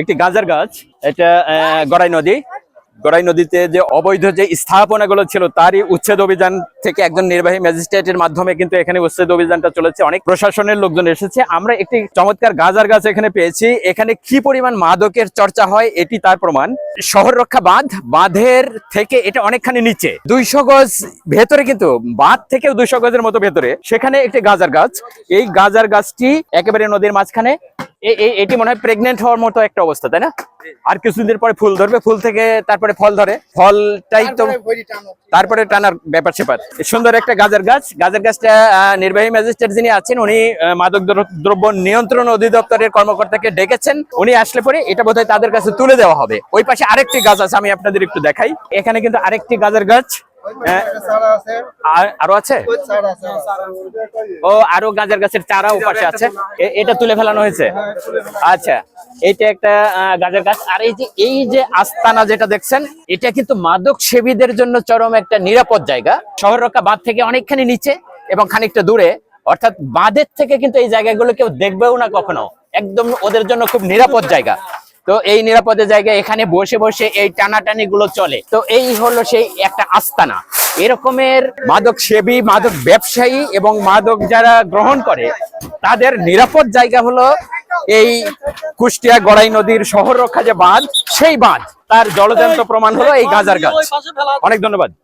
একটি গাজার গাছ, এটা গড়াই নদী। গড়াই নদীতে যে অবৈধ যে স্থাপনাগুলো ছিল, তারই উচ্ছেদ অভিযান থেকে একজন নির্বাহী ম্যাজিস্ট্রেটের মাধ্যমে কিন্তু এখানে উচ্ছেদ অভিযানটা চলেছে। অনেক প্রশাসনের লোকজন এসেছে। আমরা একটি চমৎকার গাজার গাছ এখানে পেয়েছি। এখানে কি পরিমাণ মাদকের চর্চা হয়, এটি তার প্রমাণ। শহর রক্ষা বাঁধ, বাঁধের থেকে এটা অনেকখানি নিচে। দুইশো গজ ভেতরে কিন্তু, বাঁধ থেকেও দুইশো গজের মতো ভেতরে, সেখানে একটি গাজার গাছ। এই গাজার গাছটি একেবারে নদীর মাঝখানে এটি মনে হয় প্রেগনেন্ট হওয়ার মতো একটা অবস্থা তাই না? আর কিছুদিন পরে ফুল ধরবে ফুল থেকে তারপরে ফল ধরে। ফলটাই তো তারপরে টানার ব্যাপার স্যাপার সুন্দর একটা গাছের গাছ। গাছের গাছটা আহ, নির্বাহী ম্যাজিস্ট্রেট যিনি আছেন উনি মাদক দ্র- দ্রব্য নিয়ন্ত্রণ অধিদপ্তরের কর্মকর্তাকে ডেকেছেন। উনি আসলে পরে এটা বোধহয় তাদের কাছে তুলে দেওয়া হবে। ওই পাশে আরেকটি গাছ আছে আমি আপনাদের একটু দেখাই। এখানে কিন্তু আরেকটি গাছের গাছ। আর- আরও আছে? ও আরও গাছের গাছের চারা পাশে আছে। এটা তুলে ফেলানো হয়েছে? আচ্ছা এইটা একটা আহ, গাছ। আর এই যে এই যে আস্তানা যেটা দেখছেন এটা কিন্তু মাদক সেবীদের জন্য চরম একটা নিরাপদ জায়গা। শহর রক্ষা বাঁধ থেকে অনেকখানি নিচে এবং খানিকটা দূরে। অর্থাৎ বাঁধের থেকে কিন্তু এই জায়গাগুলো কেউ দেখবেও না কখনো। একদম ওদের জন্য খুব নিরাপদ জায়গা। তো এই নিরাপদে জায়গায় এখানে বসে বসে এই টানাটানি গুলো চলে। তো এই হলো সেই একটা আস্তানা। এরকমের মাদক সেবী, মাদক ব্যবসায়ী এবং মাদক যারা গ্রহণ করে, তাদের নিরাপদ জায়গা হলো এই কুষ্টিয়া গড়াই নদীর শহর রক্ষা যে বাঁধ, সেই বাঁধ। তার জলজান্ত প্রমাণ হলো এই গাজার গাছ। অনেক ধন্যবাদ।